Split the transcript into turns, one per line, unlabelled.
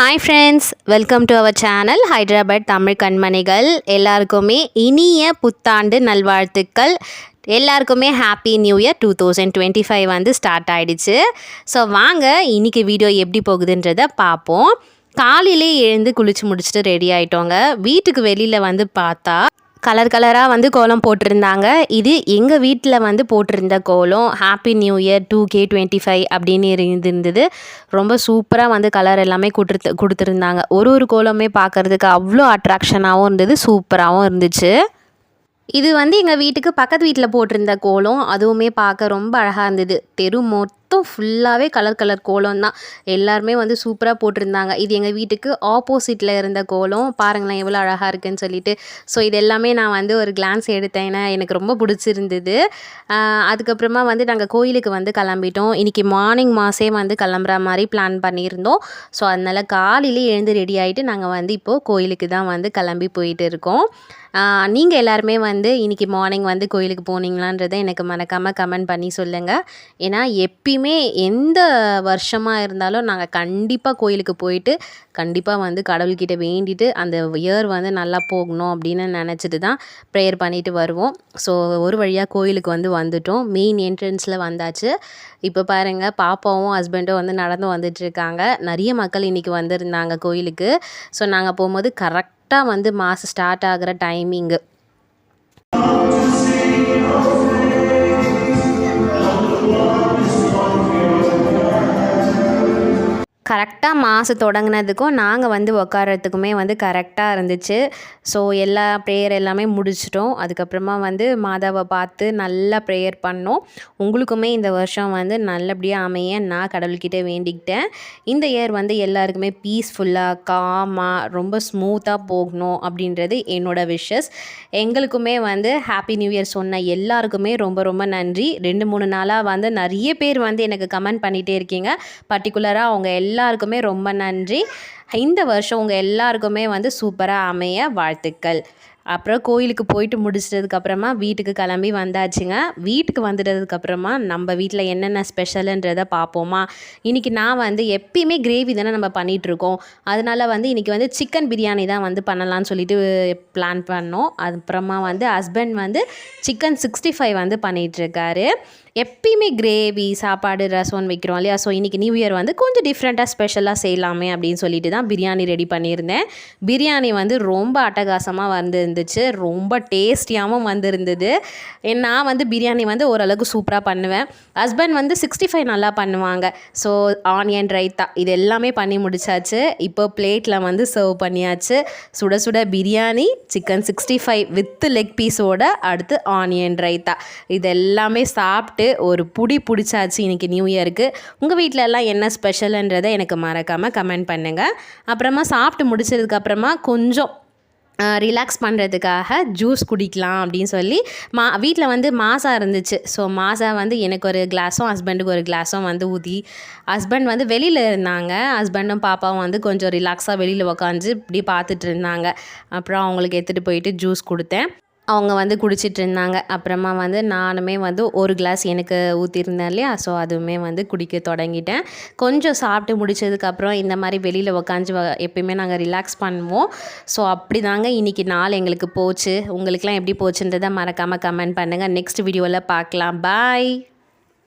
Hi friends welcome to our channel Hyderabad Tamil கண்மணிகள் எல்லாருக்குமே இனிய புத்தாண்டு நல்வாழ்த்துக்கள். எல்லாருக்குமே happy new year two thousand twenty five வந்து ஸ்டார்ட் ஆகிடுச்சு ஸோ வாங்க இன்றைக்கி வீடியோ எப்படி போகுதுன்றதை பார்ப்போம் காலையிலே எழுந்து குளிச்சு முடிச்சுட்டு ரெடி ஆகிட்டோங்க வீட்டுக்கு வெளியில் வந்து பார்த்தா கலர் கலராக வந்து கோலம் போட்டிருந்தாங்க. இது எங்கள் வீட்டில் வந்து போட்டிருந்த கோலம். Happy new year two K twenty five அப்படின்னு இருந்திருந்தது ரொம்ப சூப்பராக வந்து கலர் எல்லாமே கொடுத்து கொடுத்துருந்தாங்க. ஒரு ஒரு கோலமே பார்க்குறதுக்கு அவ்வளோ அட்ராக்ஷனாகவும் இருந்தது சூப்பராகவும் இருந்துச்சு. இது வந்து எங்கள் வீட்டுக்கு பக்கத்து வீட்டில் போட்டிருந்த கோலம். அதுவுமே பார்க்க ரொம்ப அழகாக இருந்தது. தெரு மொத்தம் ஃபுல்லாகவே கலர் கலர் கோலம் தான். எல்லாருமே வந்து சூப்பராக போட்டிருந்தாங்க. இது எங்கள் வீட்டுக்கு ஆப்போசிட்டில் இருந்த கோலம். பாருங்களேன் எவ்வளோ அழகாக இருக்குன்னு சொல்லிட்டு. ஸோ இது எல்லாமே நான் வந்து ஒரு கிளான்ஸ் எடுத்தேன். ஏன்னா எனக்கு ரொம்ப பிடிச்சிருந்தது. அதுக்கப்புறமா வந்து நாங்கள் கோயிலுக்கு வந்து கிளம்பிட்டோம். இன்றைக்கி மார்னிங் மாசே வந்து கிளம்புற மாதிரி பிளான் பண்ணியிருந்தோம். ஸோ அதனால் காலையிலே எழுந்து ரெடி ஆகிட்டு நாங்கள் வந்து இப்போது கோயிலுக்கு தான் வந்து கிளம்பி போயிட்டு இருக்கோம். நீங்கள் எல்லாருமே வந்து இன்றைக்கி மார்னிங் வந்து கோயிலுக்கு போனீங்களான்றதை எனக்கு மறக்காமல் கமெண்ட் பண்ணி சொல்லுங்கள் ஏன்னா எப்பயுமே எந்த வருஷமாக இருந்தாலும் நாங்கள் கண்டிப்பாக கோயிலுக்கு போயிட்டு கண்டிப்பாக வந்து கடவுள்கிட்ட வேண்டிட்டு அந்த இயர் வந்து நல்லா போகணும் அப்படின்னு நினச்சிட்டு தான் ப்ரேயர் பண்ணிட்டு வருவோம். ஸோ ஒரு வழியாக கோயிலுக்கு வந்து வந்துட்டோம். மெயின் என்ட்ரன்ஸில் வந்தாச்சு. இப்போ பாருங்கள் பாப்பாவும் ஹஸ்பண்டும் வந்து நடந்து வந்துட்டுருக்காங்க நிறைய மக்கள் இன்றைக்கி வந்திருந்தாங்க கோயிலுக்கு. ஸோ நாங்கள் போகும்போது கரெக்டாக வந்து மாதம் ஸ்டார்ட் ஆகிற டைமிங்கு கரெக்டாக மாசு தொடங்கினதுக்கும் நாங்கள் வந்து உக்காரத்துக்குமே வந்து கரெக்டாக இருந்துச்சு. ஸோ எல்லா ப்ரேயர் எல்லாமே முடிச்சிட்டோம். அதுக்கப்புறமா வந்து மாதாவை பார்த்து நல்லா ப்ரேயர் பண்ணோம். உங்களுக்குமே இந்த வருஷம் வந்து நல்லபடியாக அமைய நான் கடவுள்கிட்ட வேண்டிக்கிட்டேன். இந்த இயர் வந்து எல்லாருக்குமே பீஸ்ஃபுல்லாக காமாக ரொம்ப ஸ்மூத்தாக போகணும் அப்படின்றது என்னோட விஷஸ் எங்களுக்குமே வந்து ஹாப்பி நியூ இயர் சொன்ன எல்லாருக்குமே ரொம்ப ரொம்ப நன்றி. ரெண்டு மூணு நாளாக வந்து நிறைய பேர் வந்து எனக்கு கமெண்ட் பண்ணிகிட்டே இருக்கீங்க. பர்டிகுலராக அவங்க எல்லா எல்லாருக்குமே ரொம்ப நன்றி. இந்த வருஷம் உங்கள் எல்லாருக்குமே வந்து சூப்பராக அமைய வாழ்த்துக்கள். அப்புறம் கோயிலுக்கு போயிட்டு முடிச்சிட்டதுக்கப்புறமா வீட்டுக்கு கிளம்பி வந்தாச்சுங்க. வீட்டுக்கு வந்துட்டதுக்கப்புறமா நம்ம வீட்டில் என்னென்ன ஸ்பெஷலுன்றதை பார்ப்போமா இன்றைக்கி நான் வந்து எப்பயுமே கிரேவி தானே நம்ம பண்ணிகிட்ருக்கோம் அதனால வந்து இன்றைக்கி வந்து சிக்கன் பிரியாணி தான் வந்து பண்ணலான்னு சொல்லிட்டு பிளான் பண்ணோம். அப்புறமா வந்து ஹஸ்பண்ட் வந்து சிக்கன் சிக்ஸ்டி ஃபைவ் வந்து பண்ணிகிட்ருக்காரு எப்பயுமே கிரேவி சாப்பாடு ரசம் வைக்கிறோம் இல்லையா? ஸோ இன்றைக்கி நியூ இயர் வந்து கொஞ்சம் டிஃப்ரெண்ட்டாக ஸ்பெஷலாக செய்யலாமே அப்படின்னு சொல்லிட்டு தான் பிரியாணி ரெடி பண்ணியிருந்தேன். பிரியாணி வந்து ரொம்ப அட்டகாசமாக வந்துச்சு ரொம்ப டேஸ்டியாகவும் வந்திருந்தது. நான் வந்து பிரியாணி வந்து ஓரளவுக்கு சூப்பராக பண்ணுவேன். ஹஸ்பண்ட் வந்து சிக்ஸ்டி ஃபைவ் நல்லா பண்ணுவாங்க. ஸோ ஆனியன் ரைத்தா இது எல்லாமே பண்ணி முடிச்சாச்சு. இப்போ பிளேட்டில் வந்து சர்வ் பண்ணியாச்சு. சுட சுட biryani chicken sixty five with leg பீஸோட அடுத்து ஆனியன் ரைத்தா இது எல்லாமே சாப்பிட்டு ஒரு புடி பிடிச்சாச்சு இன்றைக்கி நியூ இயருக்கு உங்கள் வீட்டில் எல்லாம் என்ன ஸ்பெஷலுன்றதை எனக்கு மறக்காமல் கமெண்ட் பண்ணுங்கள் அப்புறமா சாப்பிட்டு முடிச்சதுக்கப்புறமா கொஞ்சம் ரிலாக்ஸ் பண்ணுறதுக்காக ஜூஸ் குடிக்கலாம் அப்படின்னு சொல்லி மா வீட்டில் வந்து மாசா இருந்துச்சு. ஸோ மாசா வந்து எனக்கு ஒரு கிளாஸும் ஹஸ்பண்டுக்கு ஒரு கிளாஸும் வந்து ஊதி ஹஸ்பண்ட் வந்து வெளியில் இருந்தாங்க. ஹஸ்பண்டும் பாப்பாவும் வந்து கொஞ்சம் ரிலாக்ஸாக வெளியில் உக்காந்து இப்படி பார்த்துட்டு இருந்தாங்க. அப்புறம் அவங்களுக்கு எடுத்துகிட்டு போயிட்டு ஜூஸ் கொடுத்தேன். அவங்க வந்து குடிச்சிட்டு இருந்தாங்க அப்புறமா வந்து நானுமே வந்து ஒரு கிளாஸ் எனக்கு ஊற்றிருந்தேன் இல்லையா? ஸோ அதுவுமே வந்து குடிக்க தொடங்கிட்டேன். கொஞ்சம் சாப்பிட்டு முடிச்சதுக்கப்புறம் இந்த மாதிரி வெளியில் உக்காந்து எப்பயுமே நாங்கள் ரிலாக்ஸ் பண்ணுவோம். ஸோ அப்படி தாங்க இன்றைக்கி நாள் எங்களுக்கு போச்சு. உங்களுக்குலாம் எப்படி போச்சுன்றதை மறக்காமல் கமெண்ட் பண்ணுங்கள் நெக்ஸ்ட் வீடியோவில் பார்க்கலாம். பாய்